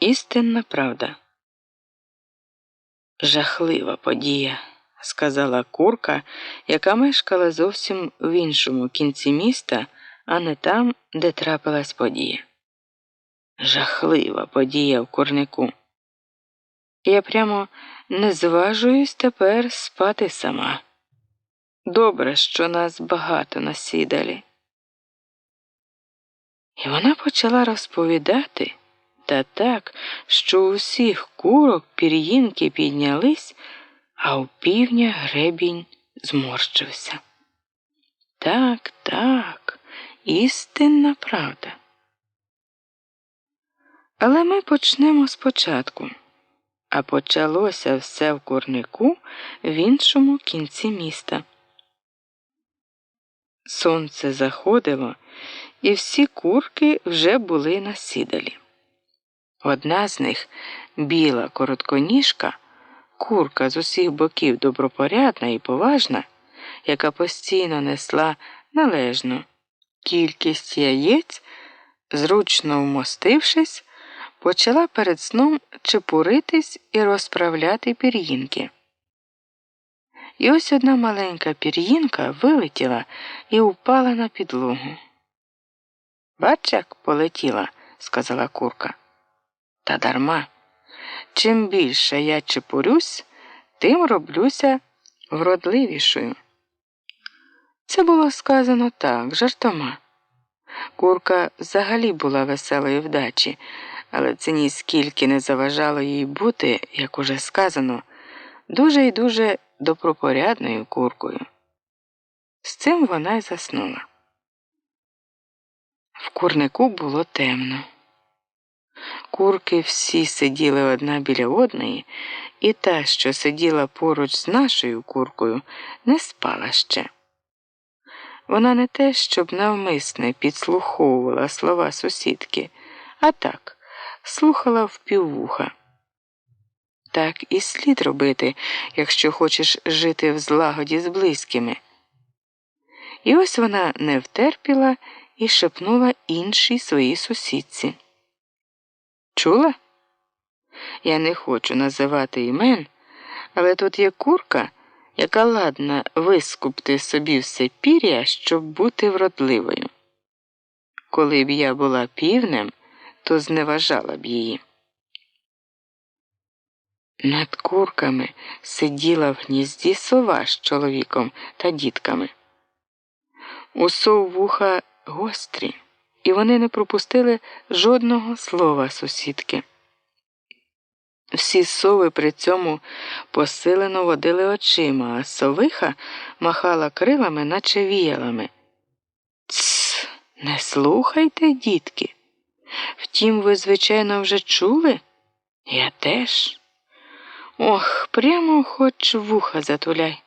Істинна правда. Жахлива подія, сказала курка, яка мешкала зовсім в іншому кінці міста, а не там, де трапилась подія. Жахлива подія в курнику. Я прямо не зважуюсь тепер спати сама. Добре, що нас багато насідалі. І вона почала розповідати та так, що у всіх курок пір'їнки піднялись, а у півня гребінь зморщився. Так, так, істинна правда. Але ми почнемо спочатку. А почалося все в курнику в іншому кінці міста. Сонце заходило, і всі курки вже були на сідалі. Одна з них біла коротконіжка, курка з усіх боків добропорядна і поважна, яка постійно несла належну кількість яєць, зручно вмостившись, почала перед сном чепуритись і розправляти пір'їнки. І ось одна маленька пір'їнка вилетіла і впала на підлогу. Бач, як полетіла, сказала курка. Та дарма. Чим більше я чепурюсь, тим роблюся вродливішою. Це було сказано так, жартома. Курка взагалі була веселої вдачі, але це ніскільки не заважало їй бути, як уже сказано, дуже і дуже добропорядною куркою. З цим вона й заснула. В курнику було темно. Курки всі сиділи одна біля одної, і та, що сиділа поруч з нашою куркою, не спала ще. Вона не те, щоб навмисне підслуховувала слова сусідки, а так, слухала впіввуха. Так і слід робити, якщо хочеш жити в злагоді з близькими. І ось вона не втерпіла і шепнула іншій своїй сусідці. Чула? Я не хочу називати імен, але тут є курка, яка ладна вискупти собі все пір'я, щоб бути вродливою. Коли б я була півнем, то зневажала б її. Над курками сиділа в гнізді сова з чоловіком та дітками. У сов вуха гострі і вони не пропустили жодного слова сусідки. Всі сови при цьому посилено водили очима, а совиха махала крилами, наче віялами. Тсс, не слухайте, дітки. Втім, ви, звичайно, вже чули? Я теж. Ох, прямо хоч вуха затуляй.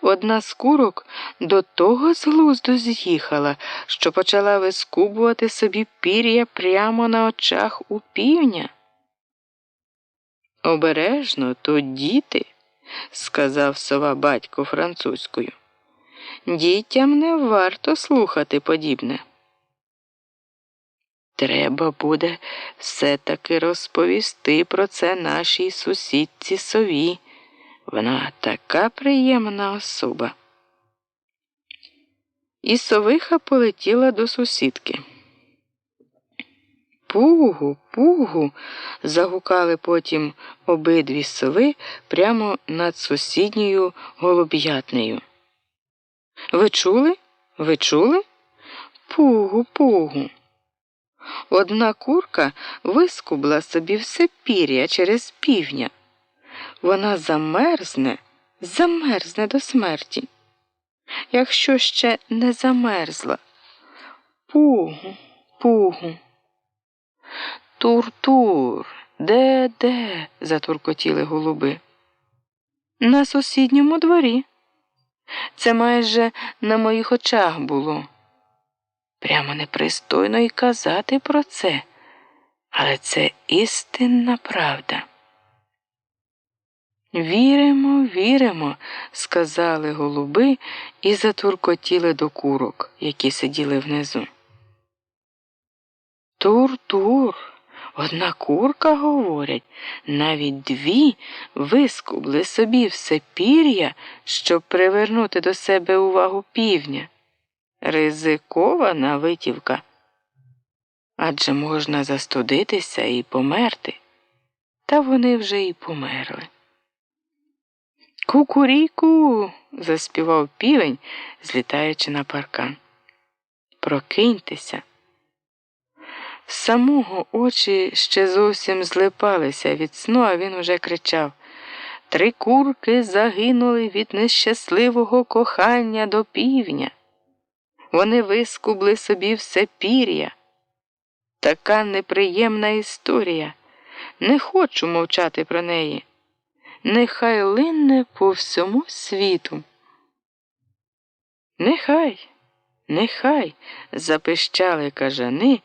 Одна з курок до того з глузду з'їхала, що почала вискубувати собі пір'я прямо на очах у півня. Обережно то діти, сказав сова батько французькою. Дітям не варто слухати подібне. Треба буде все таки розповісти про це нашій сусідці сові. Вона така приємна особа. І совиха полетіла до сусідки. Пугу, пугу. загукали потім обидві сови прямо над сусідньою голуб'ятнею. Ви чули? Ви чули? Пугу, пугу. Одна курка вискубла собі все пір'я через півня вона замерзне, замерзне до смерті. Якщо ще не замерзла. Пугу, пугу. Тур-тур, де, де? затуркотіли голуби. На сусідньому дворі. Це майже на моїх очах було. Прямо непристойно й казати про це, але це істинна правда. Віримо, віримо, сказали голуби і затуркотіли до курок, які сиділи внизу. Тур-тур, Одна курка, говорять, навіть дві вискубли собі все пір'я, щоб привернути до себе увагу півня. Ризикована витівка. Адже можна застудитися і померти. Та вони вже й померли. Кукуріку. заспівав півень, злітаючи на паркан. Прокиньтеся. З самого очі ще зовсім злипалися від сну, а він уже кричав Три курки загинули від нещасливого кохання до півня. Вони вискубли собі все пір'я. Така неприємна історія. Не хочу мовчати про неї. Нехай линне по всьому світу. Нехай, нехай, запищали кажани,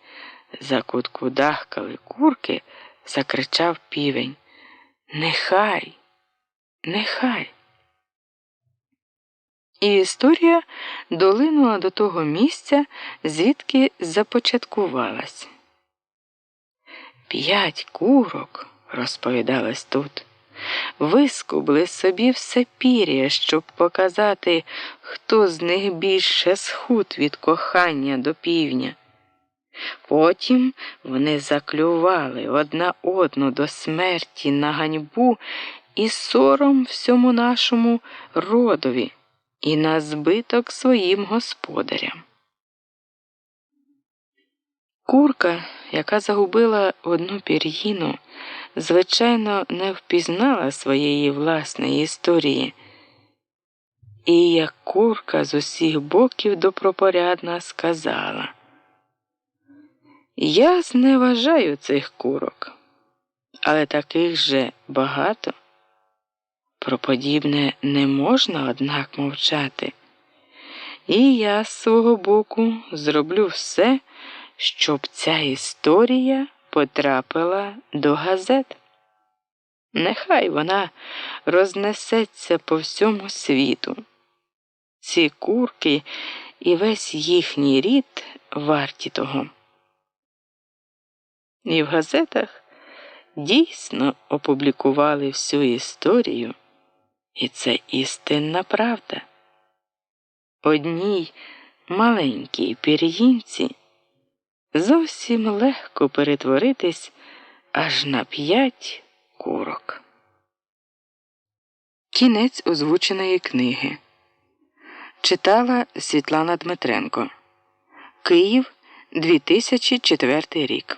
закуткудахкали курки, закричав півень. Нехай, нехай. І історія долинула до того місця, звідки започаткувалась. П'ять курок, розповідалось тут, вискубли собі все пір'я, щоб показати, хто з них більше схуд від кохання до півня. Потім вони заклювали одна одну до смерті на ганьбу і сором всьому нашому родові і на збиток своїм господарям. Курка, яка загубила одну пір'їну, звичайно, не впізнала своєї власної історії. І як курка з усіх боків добропорядна сказала Я зневажаю цих курок, але таких же багато. Про подібне не можна, однак, мовчати. І я з свого боку зроблю все щоб ця історія потрапила до газет. Нехай вона рознесеться по всьому світу. Ці курки і весь їхній рід варті того. І в газетах дійсно опублікували всю історію, і це істинна правда. Одній маленькій пір'їнці зовсім легко перетворитись аж на п'ять курок. Кінець озвученої книги читала Світлана Дмитренко Київ 2004 рік.